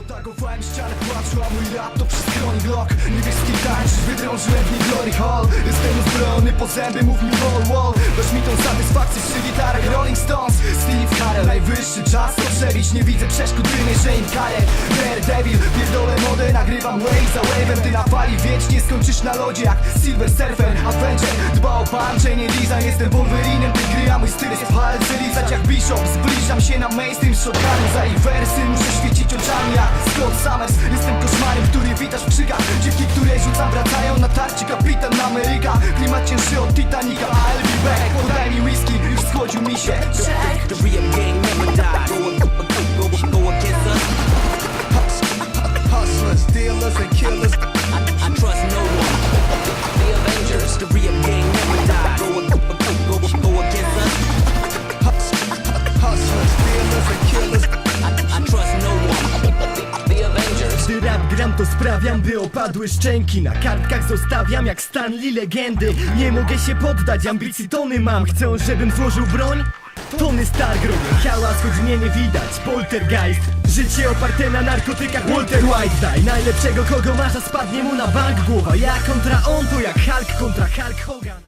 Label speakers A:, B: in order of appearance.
A: Otagowałem ścianę płaczu, a mój rap to przez skroń Glock Niebieski tańczysz, wydrążyłem w niej Glory Hall. Jestem uzbrojony po zęby, mów mi wall wall. Weź mi tą satysfakcję przy gitarach Rolling Stones. Steve Carell, najwyższy czas to przebić. Nie widzę przeszkód, wymierzę im karę Daredevil, pierdolę modę, nagrywam wave za wave'em. Ty na fali wiecznie skończysz na lodzie jak Silver Surfer. Avenger, dba o punch, nie design Jestem Wolverinem, ty gry, a mój styl jest palce lizać. Jak Bishop Zbliżam się na mainstream z shotgunem Za ich Summers Jestem koszmarem, który witasz w krzykach Dziewki, które rzucam wracają na tarczy Kapitan Ameryka, klimat cięższy od Titanica A I'll be back, podaj mi whisky, już schodził mi się Check
B: real gang.
C: Hustlers, dealers, and killers.
A: Gram to sprawiam, by opadły szczęki. Na kartkach zostawiam jak Stanley legendy. Nie mogę się poddać, ambicji tony mam. Chcą, żebym złożył broń? Tony Stark robię, hałas, choć mnie nie widać. Poltergeist, życie oparte na narkotykach. Walter White daj najlepszego kogo masz, a spadnie mu na bank głowa. Ja kontra on to jak Hulk kontra Hulk Hogan